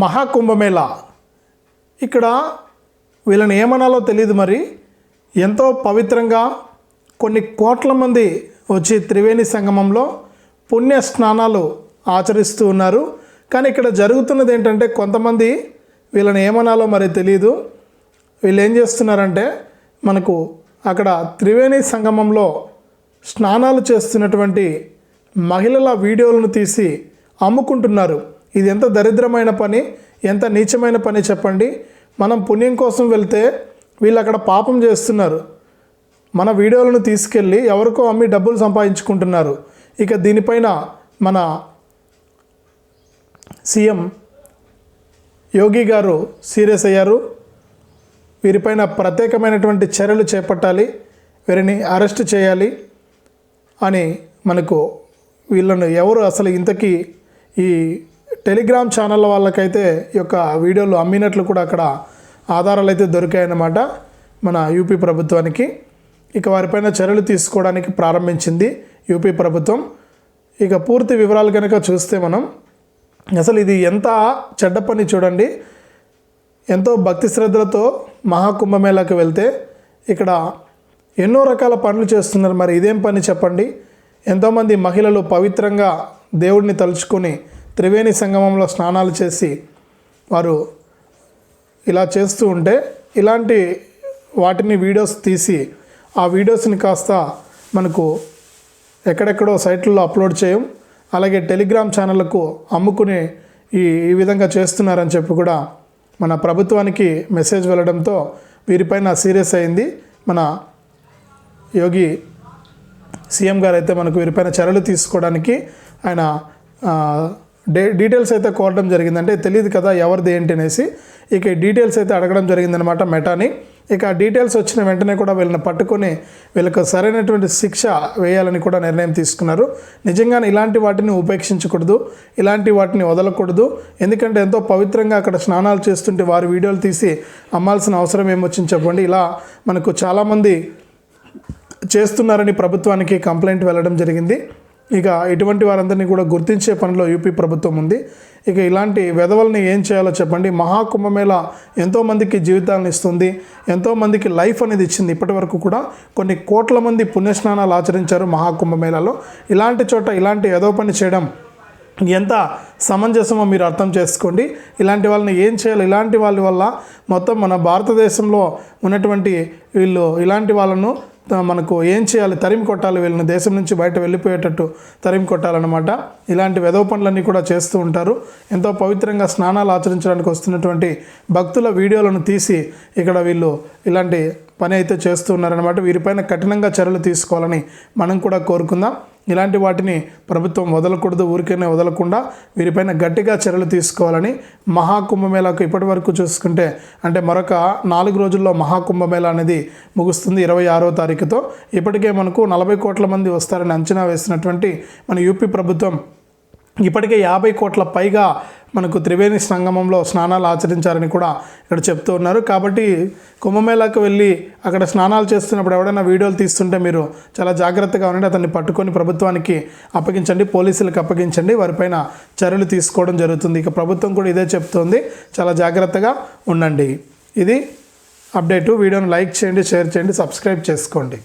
మహాకుంభమేళ. ఇక్కడ వీళ్ళని ఏమనాలో తెలియదు మరి. ఎంతో పవిత్రంగా కొన్ని కోట్ల మంది వచ్చి త్రివేణి సంగమంలో పుణ్య స్నానాలు ఆచరిస్తూ ఉన్నారు. కానీ ఇక్కడ జరుగుతున్నది ఏంటంటే కొంతమంది వీళ్ళని ఏమనాలో మరి తెలియదు వీళ్ళు ఏం చేస్తున్నారంటే మనకు అక్కడ త్రివేణి సంగమంలో స్నానాలు చేస్తున్నటువంటి మహిళల వీడియోలను తీసి అమ్ముకుంటున్నారు. ఇది ఎంత దరిద్రమైన పని ఎంత నీచమైన పని చెప్పండి. మనం పుణ్యం కోసం వెళ్తే వీళ్ళు అక్కడ పాపం చేస్తున్నారు. మన వీడియోలను తీసుకెళ్ళి ఎవరికో అమ్మి డబ్బులు సంపాదించుకుంటున్నారు. ఇక దీనిపైన మన సీఎం యోగి గారు సీరియస్ అయ్యారు. వీరిపైన ప్రత్యేకమైనటువంటి చర్యలు చేపట్టాలి. వీరిని అరెస్ట్ చేయాలి అని మనకు వీళ్ళను ఎవరు అసలు ఇంతకీ ఈ టెలిగ్రామ్ ఛానళ్ళ వాళ్ళకైతే ఈ యొక్క వీడియోలు అమ్మినట్లు కూడా అక్కడ ఆధారాలు అయితే దొరికాయన్నమాట మన యూపీ ప్రభుత్వానికి. ఇక వారిపైన చర్యలు తీసుకోవడానికి ప్రారంభించింది యూపీ ప్రభుత్వం. ఇక పూర్తి వివరాలు కనుక చూస్తే మనం అసలు ఇది ఎంత చెడ్డ పని చూడండి. ఎంతో భక్తి శ్రద్ధలతో మహాకుంభమేళాకి వెళ్తే ఇక్కడ ఎన్నో రకాల పనులు చేస్తున్నారు. మరి ఇదేం పని చెప్పండి? ఎంతోమంది మహిళలు పవిత్రంగా దేవుడిని తలుచుకొని త్రివేణి సంగమంలో స్నానాలు చేసి వారు ఇలా చేస్తూ ఉంటే ఇలాంటి వాటిని వీడియోస్ తీసి ఆ వీడియోస్ని కాస్త మనకు ఎక్కడెక్కడో సైట్లలో అప్లోడ్ చేయం. అలాగే టెలిగ్రామ్ ఛానళ్ళకు అమ్ముకుని ఈ ఈ విధంగా చేస్తున్నారని చెప్పి కూడా మన ప్రభుత్వానికి మెసేజ్ వెళ్ళడంతో వీరిపైన సీరియస్ అయింది. మన యోగి సీఎం గారు అయితే మనకు వీరిపైన చర్యలు తీసుకోవడానికి ఆయన డే డీటెయిల్స్ అయితే కోరడం జరిగిందంటే తెలియదు కదా ఎవరిది ఏంటి అనేసి. ఇక డీటెయిల్స్ అయితే అడగడం జరిగిందనమాట మెటాని. ఇక ఆ డీటెయిల్స్ వచ్చిన వెంటనే కూడా వీళ్ళని పట్టుకొని వీళ్ళకు సరైనటువంటి శిక్ష వేయాలని కూడా నిర్ణయం తీసుకున్నారు. నిజంగానే ఇలాంటి వాటిని ఉపేక్షించకూడదు ఇలాంటి వాటిని వదలకూడదు. ఎందుకంటే ఎంతో పవిత్రంగా అక్కడ స్నానాలు చేస్తుంటే వారి వీడియోలు తీసి అమ్మాల్సిన అవసరం ఏమొచ్చింది చెప్పండి. ఇలా మనకు చాలామంది చేస్తున్నారని ప్రభుత్వానికి కంప్లైంట్ వెళ్ళడం జరిగింది. ఇక ఇటువంటి వారందరినీ కూడా గుర్తించే పనిలో యూపీ ప్రభుత్వం ఉంది. ఇక ఇలాంటి వెధవల్ని ఏం చేయాలో చెప్పండి. మహాకుంభమేళ ఎంతోమందికి జీవితాలను ఇస్తుంది. ఎంతోమందికి లైఫ్ అనేది ఇచ్చింది. ఇప్పటి వరకు కూడా కొన్ని కోట్ల మంది పుణ్యస్నానాలు ఆచరించారు మహాకుంభమేళలో. ఇలాంటి చోట ఇలాంటి ఏదో పని చేయడం ఎంత సమంజసమో మీరు అర్థం చేసుకోండి. ఇలాంటి వాళ్ళని ఏం చేయాలి? ఇలాంటి వాళ్ళ వల్ల మొత్తం మన భారతదేశంలో ఉన్నటువంటి వీళ్ళు ఇలాంటి వాళ్ళను మనకు ఏం చేయాలి? తరిమి కొట్టాలి వీళ్ళని దేశం నుంచి బయట వెళ్ళిపోయేటట్టు తరిమి కొట్టాలన్నమాట. ఇలాంటి వెధవ పనులన్నీ కూడా చేస్తూ ఉంటారు. ఎంతో పవిత్రంగా స్నానాలు ఆచరించడానికి వస్తున్నటువంటి భక్తుల వీడియోలను తీసి ఇక్కడ వీళ్ళు ఇలాంటి పని అయితే చేస్తూ ఉన్నారనమాట వీరిపైన కఠినంగా చర్యలు తీసుకోవాలని మనం కూడా కోరుకుందాం. ఇలాంటి వాటిని ప్రభుత్వం వదలకూడదు ఊరికైనా వదలకుండా వీరిపైన గట్టిగా చర్యలు తీసుకోవాలని మహాకుంభమేళాకు ఇప్పటి వరకు చూసుకుంటే అంటే మరొక నాలుగు రోజుల్లో మహాకుంభమేళా అనేది ముగుస్తుంది ఇరవై ఆరో తారీఖుతో. ఇప్పటికే మనకు నలభై కోట్ల మంది వస్తారని అంచనా వేసినటువంటి మన యూపీ ప్రభుత్వం ఇప్పటికే యాభై కోట్ల పైగా మనకు త్రివేణి సంగమంలో స్నానాలు ఆచరించారని కూడా ఇక్కడ చెప్తూ ఉన్నారు. కాబట్టి కుంభమేళాకు వెళ్ళి అక్కడ స్నానాలు చేస్తున్నప్పుడు ఎవడైనా వీడియోలు తీస్తుంటే మీరు చాలా జాగ్రత్తగా ఉండండి. అతన్ని పట్టుకొని ప్రభుత్వానికి అప్పగించండి పోలీసులకు అప్పగించండి. వారిపైన చర్యలు తీసుకోవడం జరుగుతుంది. ఇక ప్రభుత్వం కూడా ఇదే చెప్తోంది. చాలా జాగ్రత్తగా ఉండండి. ఇది అప్డేటు. వీడియోను లైక్ చేయండి షేర్ చేయండి సబ్స్క్రైబ్ చేసుకోండి.